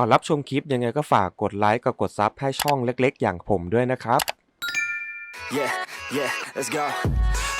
ก่อนรับชมคลิปยังไงก็ฝากกดไลค์กับกดซับให้ช่องเล็ก ๆ อย่างผมด้วยนะครับ Yeah, yeah, let's go.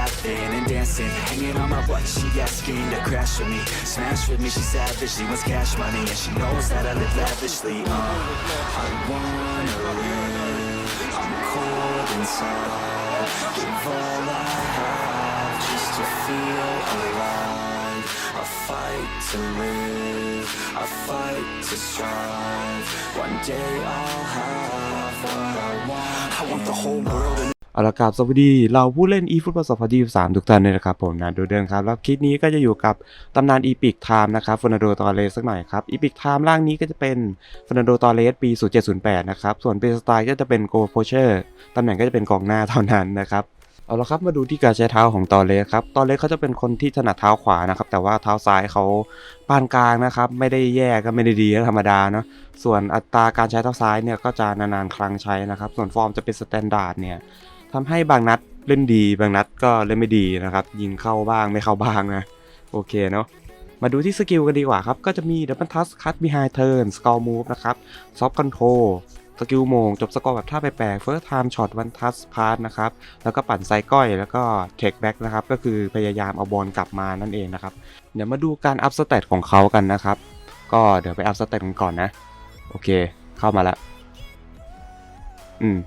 and dancing. Hanging on my butt, she asking to crash with me. Smash with me, she savage, she wants cash money. And she knows that I live lavishly. Uh, I wanna live, I'm cold inside. Give all I have just to feel alive. I fight to live, I fight to strive. One day I'll have what I want. I want the whole world เอาละครับสวัสดีเราผู้เล่น eFootball 2023ทุกท่านเลยนะครับผมนะดูเดินครับ แล้วคลิปนี้ก็จะอยู่กับตำนาน Epic Time นะครับฟ e น a โดตอเรสสักหน่อยครับ Epic Time ร่างนี้ก็จะเป็นฟ e น a โดตอเรสปี0708นะครับส่วนเป็นสไตล์ก็จะเป็น Go Poacher ตำแหน่งก็จะเป็นกองหน้าเท่านั้นนะครับเอาละครับมาดูที่การใช้เท้าของตอเลสครับตอเลสเขาจะเป็นคนที่ถนัดเท้าขวานะครับแต่ว่าเท้าซ้ายเขาปานกลางนะครับไม่ได้แย่ก็ไม่ได้ดีธรรมดาเนาะส่วนอัตราการใช้เท้าซ้ายเนี่ยก็จะนานๆครั้งใช้นะครับส่วนฟอร์มจะเป็นสแตนดาร์ดเนี่ย ทำให้บางนัดเล่นดีบางนัดก็เล่นไม่ดีนะครับ ยิงเข้าบ้างไม่เข้าบ้างนะ โอเคเนาะมาดูที่สกิลกันดีกว่าครับ ก็จะมี Double Touch Cut Behind Turn Skull Move นะครับ Soft Control สกิลโมง จบสกอร์แบบท่าแปลกๆ First Time Shot One Touch Pass นะครับ แล้วก็ปั่นไซก้อย แล้วก็ Take Back นะครับ ก็คือพยายามเอาบอลกลับมานั่นเองนะครับ เดี๋ยวมาดูการอัพสเตตของเขากันนะครับ ก็เดี๋ยวไปอัพสเตตกันก่อนนะ โอเค เข้ามาละ อืม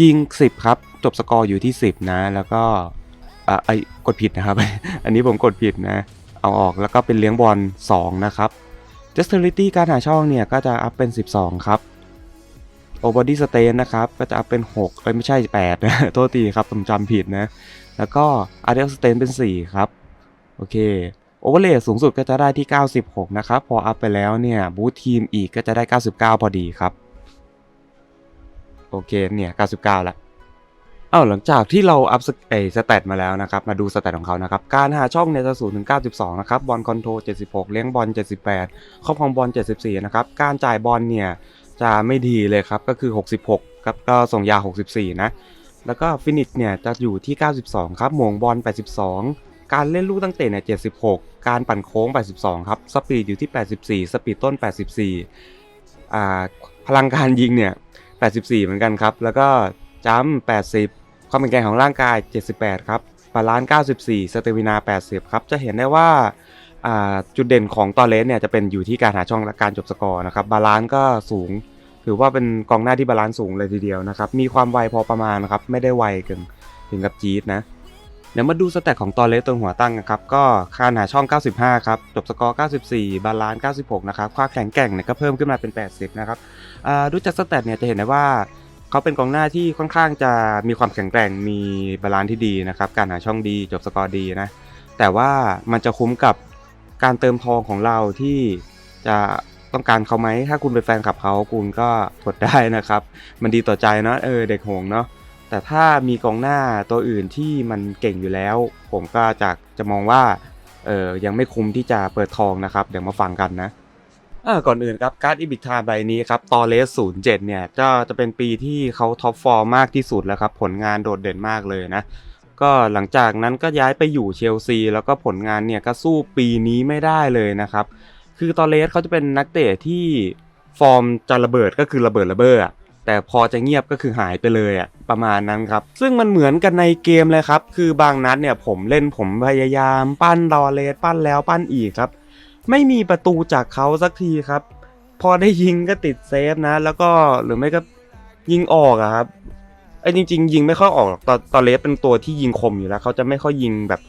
ยิง 10 ครับ จบสกอร์อยู่ที่ 10 นะ แล้วก็อะไอกดผิดนะครับ อันนี้ผมกดผิดนะ เอาออกแล้วก็เป็นเลี้ยงบอล 2 นะครับ Dexterity การหาช่องเนี่ย ก็จะอัพเป็น 12 ครับ Overbody stain นะครับ ก็จะอัพเป็น 6 เอ้ย ไม่ใช่ 8 นะ โทษทีครับผมจำผิดนะ แล้วก็ Aerial Strain เป็น 4 ครับ โอเค Overrate สูงสุดก็จะได้ที่ 96 นะครับ พออัพไปแล้วเนี่ย บูททีมอีกก็จะได้ 99 พอดีครับ โอเคเนี่ย99ละเอ้าหลังจากที่เราอัพสเอสแตทมาแล้วนะครับ มาดูสแตทของเขานะครับ การหาช่องเนี่ยจะสูงถึง92 นะครับ บอลคอนโทรล76 เลี้ยงบอล78ครอบครองบอล74 นะครับ การจ่ายบอลเนี่ยจะไม่ดีเลยครับ ก็คือ 66ครับก็ส่งยา 64 นะ แล้วก็ฟินิชเนี่ยจะอยู่ที่ 92 ครับหม่งบอล 82 การเล่นลูกตั้งเตะเนี่ย76 การปั่นโค้ง 82 ครับ สปีดอยู่ที่ 84 สปีดต้น 84 อ่าพลังการยิงเนี่ย 84 เหมือนกันครับ แล้วก็จัม80 ความเป็นแกร่งของร่างกาย 78 ครับบาลานซ์94 สเตวินา 80 ครับ จะเห็นได้ว่าอ่าจุดเด่นของตอเลสเนี่ยจะเป็นอยู่ที่การหาช่องและการจบสกอร์นะครับ บาลานซ์ก็สูง ถือว่าเป็นกองหน้าที่บาลานซ์สูงเลยทีเดียวนะครับ มีความไวพอประมาณนะครับ ไม่ได้ไวเกินถึงกับจี๊ดนะ เดี๋ยวมาดูสแตทของตอเลสตัวหัวตั้งนะครับ ก็การหาช่อง 95 ครับ จบสกอร์ 94 บาลานซ์ 96 นะครับความแข็งแกร่งเนี่ยก็เพิ่มขึ้นมาเป็น 80 นะครับดูจากสแตทเนี่ยจะเห็นได้ว่าเขาเป็นกองหน้าที่ค่อนข้างจะมีความแข็งแกร่งมีบาลานซ์ที่ดีนะครับ การหาช่องดี จบสกอร์ดีนะ แต่ว่ามันจะคุ้มกับการเติมทองของเราที่จะต้องการเขาไหม ถ้าคุณเป็นแฟนคลับเขาคุณก็กดได้นะครับ มันดีต่อใจเนาะเออเด็กหงส์เนาะ แต่ถ้ามีกองหน้าตัวอื่นที่มันเก่งอยู่แล้ว ผมก็จะจะมองว่าเออยังไม่คุ้มที่จะเปิดทองนะครับ เดี๋ยวมาฟังกันนะอ่าก่อนอื่นครับการ์ดอีบิทาใบนี้ครับตอเลส07เนี่ยจะจะเป็นปีที่เขาท็อปฟอร์มมากที่สุดแล้วครับผลงานโดดเด่นมากเลยนะก็หลังจากนั้นก็ย้ายไปอยู่เชลซี แล้วก็ผลงานเนี่ยก็สู้ปีนี้ไม่ได้เลยนะครับ คือตอเลสเขาจะเป็นนักเตะที่ฟอร์มจะระเบิดก็คือระเบิดระเบ้อ แต่พอจะเงียบก็คือหายไปเลยอะประมาณนั้นครับ ซึ่งมันเหมือนกันในเกมเลยครับ คือบางนัดเนี่ยผมเล่นผมพยายามปั้นตอเลสปั้นแล้วปั้นอีกครับ ไม่มีประตูจากเขาสักทีครับ พอได้ยิงก็ติดเซฟนะ แล้วก็หรือไม่ก็ยิงออกอะครับไอ้จริง ๆ ยิงไม่ค่อยออกตอนตอนเลสเป็นตัวที่ยิงคมอยู่แล้วเขาจะไม่ค่อยยิงแบบ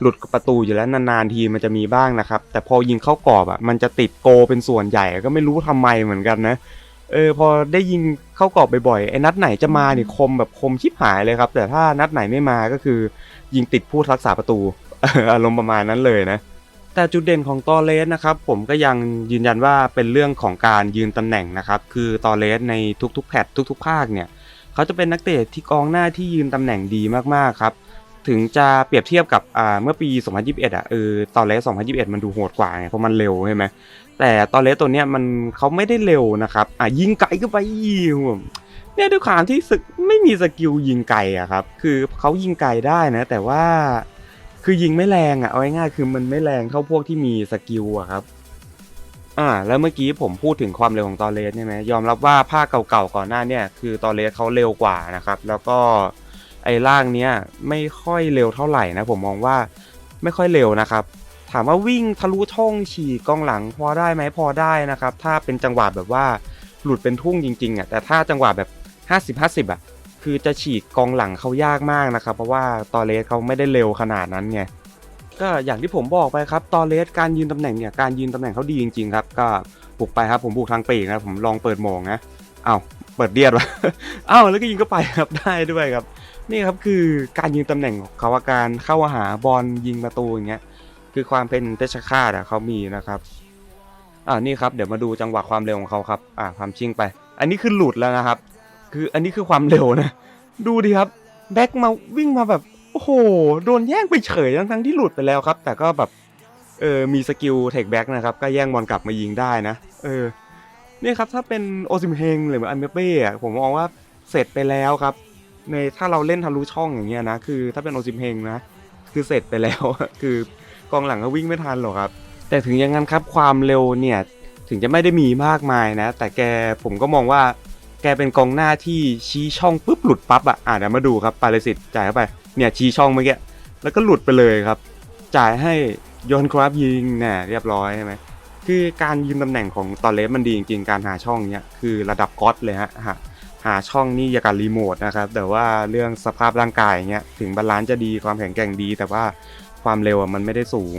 หลุดประตูอยู่แล้วนานๆทีมันจะมีบ้างนะครับ แต่พอยิงเข้ากรอบอะมันจะติดโกเป็นส่วนใหญ่ก็ไม่รู้ทำไมเหมือนกันนะ เออพอได้ยิงเข้ากรอบบ่อยๆไอ้นัดไหนจะมาเนี่ยคมแบบคมชิบหายเลยครับ แต่ถ้านัดไหนไม่มาก็คือ ยิงติดผู้รักษาประตูอารมณ์ประมาณนั้นเลยนะแต่จุดเด่นของตอเลสนะครับผมก็ยังยืนยันว่าเป็นเรื่องของการยืนตำแหน่งนะครับคือตอเลสในทุกๆแพททุกๆภาคเนี่ยเขาจะเป็นนักเตะที่กองหน้าที่ยืนตำแหน่งดีมากๆครับ ถึงจะเปรียบเทียบกับอ่าเมื่อปี 2021อะเออตอนเลส2021 มันดูโหดกว่าไงเพราะมันเร็วใช่ไหมแต่ตอนเลสตัวเนี้ยมันเขาไม่ได้เร็วนะครับอะยิงไกลก็ไปผมเนี่ยด้วยความที่สึกไม่มีสกิลยิงไกลอะครับคือเขายิงไกลได้นะ แต่ว่าคือยิงไม่แรงอะเอาง่ายๆคือมันไม่แรงเท่าพวกที่มีสกิลอะครับอ่าแล้วเมื่อกี้ผมพูดถึงความเร็วของตอเลสใช่ไหมยอมรับว่าภาคเก่าๆก่อนหน้าเนี่ยคือตอเลสเขาเร็วกว่านะครับ แล้วก็ ไอ้ล่างเนี้ยไม่ค่อยเร็วเท่าไหร่นะผมมองว่าไม่ค่อยเร็วนะครับ ถามว่าวิ่งทะลุช่องฉีกกองหลังพอได้ไหมพอได้นะครับ ถ้าเป็นจังหวะแบบว่าหลุดเป็นทุ่งจริงๆอะแต่ถ้าจังหวะแบบ 50-50อะคือจะฉีกกองหลังเขายากมากนะครับ เพราะว่าตอเลสเขาไม่ได้เร็วขนาดนั้นไงก็อย่างที่ผมบอกไปครับตอเลสการยืนตำแหน่งเนี่ยการยืนตำแหน่งเขาดีจริงๆครับ ก็บุกไปครับผมบุกทางปีกนะผมลองเปิดโมงนะอ้าวเปิดเดียดวะอ้าวแล้วก็ยิงก็ไปครับได้ด้วยครับ นี่ครับคือการยืนตำแหน่งของเขาอาการเข้าหาบอลยิงประตูอย่างเงี้ยคือความเป็นเตชคาดอะเขามีนะครับอ่านี่ครับเดี๋ยวมาดูจังหวะความเร็วของเขาครับอ่าความชิงไป อันนี้คือหลุดแล้วนะครับ คืออันนี้คือความเร็วนะดูดิครับแบ็กมาวิ่งมาแบบโอ้โหโดนแย่งไปเฉยทั้งทั้งที่หลุดไปแล้วครับ แต่ก็แบบเออมีสกิลเทคแบ็กนะครับก็แย่งบอลกลับมายิงได้นะเออเนี่ยครับถ้าเป็นโอซิมเฮงหรืออันเมเป้อะผมมองว่าเสร็จไปแล้วครับ ในถ้าเราเล่นทะลุช่องอย่างเงี้ยนะคือถ้าเป็นโอซิมเฮงนะคือเสร็จไปแล้ว คือกองหลังก็วิ่งไม่ทันหรอกครับ แต่ถึงอย่างนั้นครับความเร็วเนี่ยถึงจะไม่ได้มีมากมายนะ แต่แกผมก็มองว่า แกเป็นกองหน้าที่ชี้ช่องปุ๊บหลุดปั๊บอะอะเดี๋ยวมาดูครับปาเลสิตจ่ายเข้าไปเนี่ยชี้ช่องเมื่อกี้แล้วก็หลุดไปเลยครับ จ่ายให้โยนครับยิงเนี่ยเรียบร้อยใช่ไหมคือการยืนตำแหน่งของตอเลสมันดีจริงๆการหาช่องเนี้ยคือระดับก๊อตเลยฮะ หาหาช่องนี่อย่ากับรีโมทนะครับ แต่ว่าเรื่องสภาพร่างกายเงี้ยถึงบาลานซ์จะดีความแข็งแกร่งดี แต่ว่าความเร็วมันไม่ได้สูง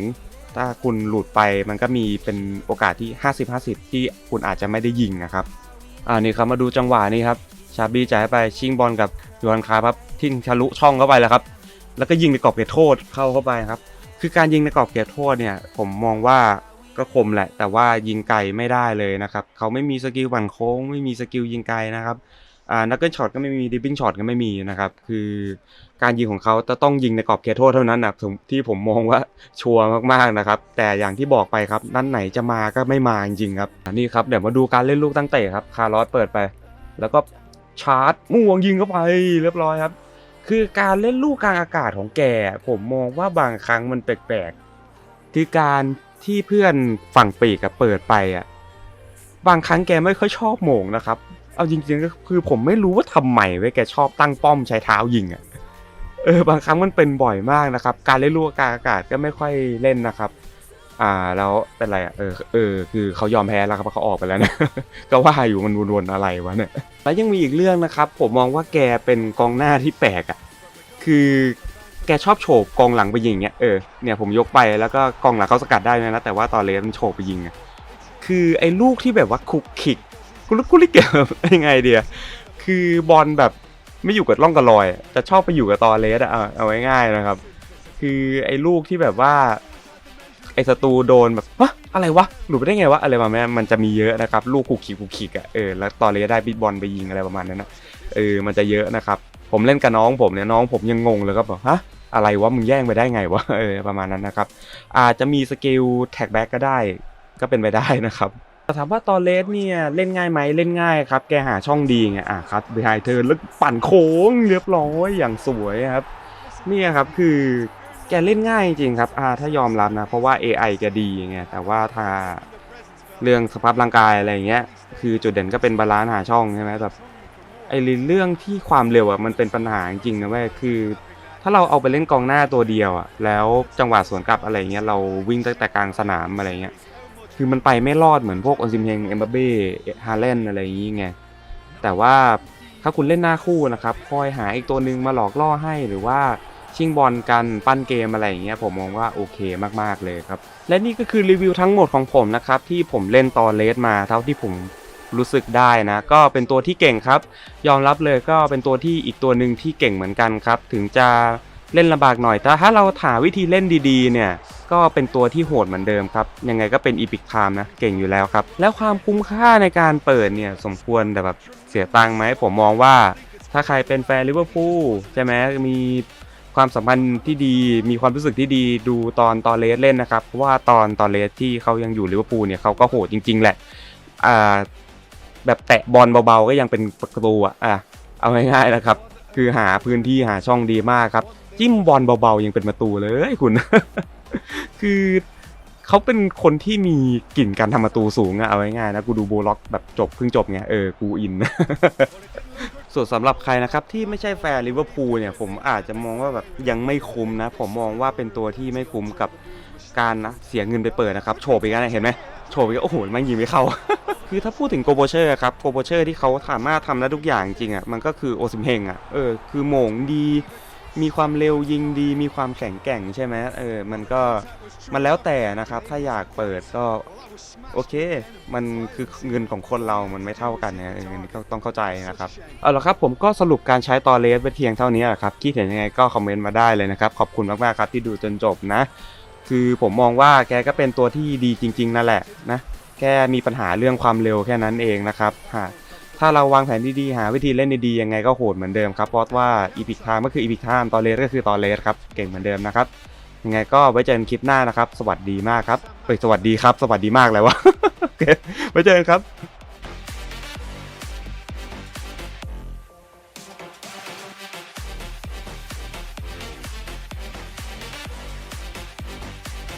ถ้าคุณหลุดไปมันก็มีเป็นโอกาสที่ 50-50 ที่คุณอาจจะไม่ได้ยิงนะครับอ่านี่ครับมาดูจังหวะนี้ครับชาบีจ่ายไปชิงบอลกับยอนคาครับทิ้งทะลุช่องเข้าไปแล้วครับ แล้วก็ยิงในกรอบเขตโทษเข้าเข้าไปครับ คือการยิงในกรอบเขตโทษเนี่ย ผมมองว่าก็คมแหละ แต่ว่ายิงไกลไม่ได้เลยนะครับ เขาไม่มีสกิลบันโค้ง ไม่มีสกิลยิงไกลนะครับ อ่านักเกิลช็อตก็ไม่มีดิปปิ้งช็อตก็ไม่มีนะครับ คือการยิงของเขาจะต้องยิงในกรอบเขตโทษเท่านั้นนะที่ผมมองว่าชัวร์มากๆนะครับ แต่อย่างที่บอกไปครับนั่นไหนจะมาก็ไม่มาจริงครับนนี้ครับเดี๋ยวมาดูการเล่นลูกตั้งเตะครับคาร์ลอสเปิดไป แล้วก็ชาร์จม่วงยิงเข้าไปเรียบร้อยครับ คือการเล่นลูกกลางอากาศของแก ผมมองว่าบางครั้งมันแปลกๆคือการที่เพื่อนฝั่งปีกเปิดไปอะบางครั้งแกไม่ค่อยชอบโมงนะครับ เอาจริงๆก็คือผมไม่รู้ว่าทำไมเว้ยแกชอบตั้งป้อมใช้เท้ายิงอะเออบางครั้งมันเป็นบ่อยมากนะครับ การเล่นลูกกาอากาศก็ไม่ค่อยเล่นนะครับ อ่าแล้วเป็นไรอะเออเออคือเขายอมแพ้แล้วครับเขาออกไปแล้วนะก็ว่าอยู่มันวนๆอะไรวะเนี่ยแล้วยังมีอีกเรื่องนะครับ ผมมองว่าแกเป็นกองหน้าที่แปลกอะ่ะคือแกชอบโฉบกองหลังไปยิงเนี้ยเออเนี่ยผมยกไปแล้วก็กองหลังเขาสกัดได้นะแต่ว่าตอนเลสมันโฉบไปยิงอะคือไอ้ลูกที่แบบว่าคุกคิก กุลกกุลิกเกแบบยังไงเดียคือบอลแบบไม่อยู่กับร่องกับรอยจะชอบไปอยู่กับตอเลสอะเอาเอาง่ายๆนะครับ คือไอ้ลูกที่แบบว่า ไอ้ศัตรูโดนแบบฮะอะไรวะหลุดไปได้ไงวะอะไรประมาณนั้มันจะมีเยอะนะครับ ลูกคุกคิกคุกคิกอะเออแล้วตอเลสได้บิดบอลไปยิงอะไรประมาณนั้นนะเออมันจะเยอะนะครับ ผมเล่นกับน้องผมเนี่ยน้องผมยังงงเลยก็บอกฮะอะไรวะมึงแย่งไปได้ไงวะเออประมาณนั้นนะครับ อาจจะมีสกิลแท็กแบ็กก็ได้ ก็เป็นไปได้นะครับ ถามว่าตอนเลสเนี่ยเล่นง่ายไหมเล่นง่ายครับ แกหาช่องดีไงอะครับบ h ไฮเธอแล้วปั่นโค้งเรียบร้อยอย่างสวยครับนี่ครับคือแกเล่นง่ายจริงครับอ่าถ้ายอมรับนะ เพราะว่า AI แกดีไงแต่ว่าถ้าเรื่องสภาพร่างกายอะไรอย่างเงี้ย คือจุดเด่นก็เป็นบาลานซ์หาช่องใช่ไหมแบบไอ้เรื่องที่ความเร็วอะมันเป็นปัญหาจริงนะเว้ยคือ ถ้าเราเอาไปเล่นกองหน้าตัวเดียวอะแล้วจังหวะสวนกลับอะไรเงี้ยเราวิ่งตั้งแต่กลางสนามอะไรเงี้ย คือมันไปไม่รอดเหมือนพวกออนซิมเฮงเอ็มบัเบ้ฮาเลนอะไรอย่างงี้ไงแต่ว่าถ้าคุณเล่นหน้าคู่นะครับ คอยหาอีกตัวหนึ่งมาหลอกล่อให้หรือว่าชิงบอลกันปั้นเกมอะไรอย่างเงี้ยผมมองว่าโอเคมากๆเลยครับ และนี่ก็คือรีวิวทั้งหมดของผมนะครับที่ผมเล่นตอนเลสมาเท่าที่ผมรู้สึกได้นะ ก็เป็นตัวที่เก่งครับ ยอมรับเลยก็เป็นตัวที่อีกตัวหนึ่งที่เก่งเหมือนกันครับ ถึงจะเล่นลำบากหน่อยแต่ถ้าเราหาวิธีเล่นดีๆเนี่ย ก็เป็นตัวที่โหดเหมือนเดิมครับ ยังไงก็เป็นอีพิกไทม์นะเก่งอยู่แล้วครับ แล้วความคุ้มค่าในการเปิดเนี่ยสมควรแต่แบบเสียตังค์ไหมผมมองว่า ถ้าใครเป็นแฟนลิเวอร์พูลใช่ไหมมีความสัมพันธ์ที่ดีมีความรู้สึกที่ดีดูตอนตอนเลสเล่นนะครับ เพราะว่าตอนตอนเลสที่เขายังอยู่ลิเวอร์พูลเนี่ยเขาก็โหดจริง ๆ แหละอ่าแบบแตะบอลเบาๆก็ยังเป็นประตูอะอะเอาง่ายๆนะครับ คือหาพื้นที่หาช่องดีมากครับ จิ้มบอลเบาๆยังเป็นประตูเลยคุณ คือเขาเป็นคนที่มีกลิ่นการทำประตูสูงอะเอาง่ายๆนะกูดูโบล็อกแบบจบเพิ่งจบไงเออกูอิน ส่วนสำหรับใครนะครับที่ไม่ใช่แฟนลิเวอร์พูลเนี่ยผมอาจจะมองว่าแบบยังไม่คุ้มนะ ผมมองว่าเป็นตัวที่ไม่คุ้มกับการนะเสียเงินไปเปิดนะครับโฉบอีกแล้วนะเห็นไหมโฉบอีกแล้วโอ้โหมันยิงไม่เข้า คือถ้าพูดถึงโกโบเชอร์ครับโกโบเชอร์ที่เขาสามารถทำได้ทุกอย่างจริงอะมันก็คือโอซิมเฮงอะเออคือโหมงดี มีความเร็วยิงดี มีความแข็งแกร่งใช่ไหมเออมันก็มันแล้วแต่นะครับ ถ้าอยากเปิดก็โอเค มันคือเงินของคนเรา มันไม่เท่ากันนะเอออันนี้ก็ต้องเข้าใจนะครับ เอาละครับผมก็สรุปการใช้ตอเลสไปเพียงเท่านี้แหละครับคิดเห็นยังไงก็คอมเมนต์มาได้เลยนะครับ ขอบคุณมากๆครับที่ดูจนจบนะ คือผมมองว่าแกก็เป็นตัวที่ดีจริง ๆ นั่นแหละนะ แค่มีปัญหาเรื่องความเร็วแค่นั้นเองนะครับหาก ถ้าเราวางแผนดีๆหาวิธีเล่นดีๆยังไงก็โหดเหมือนเดิมครับเพราะว่าอีพิกทามก็คืออีพิกทามตอนเลสก็คือตอนเลสครับเก่งเหมือนเดิมนะครับยังไงก็ไว้เจอกันคลิปหน้านะครับ สวัสดีมากครับเอ้ยสวัสดีครับ สวัสดีมากเลยวะโอเคไว้เจอกันครับ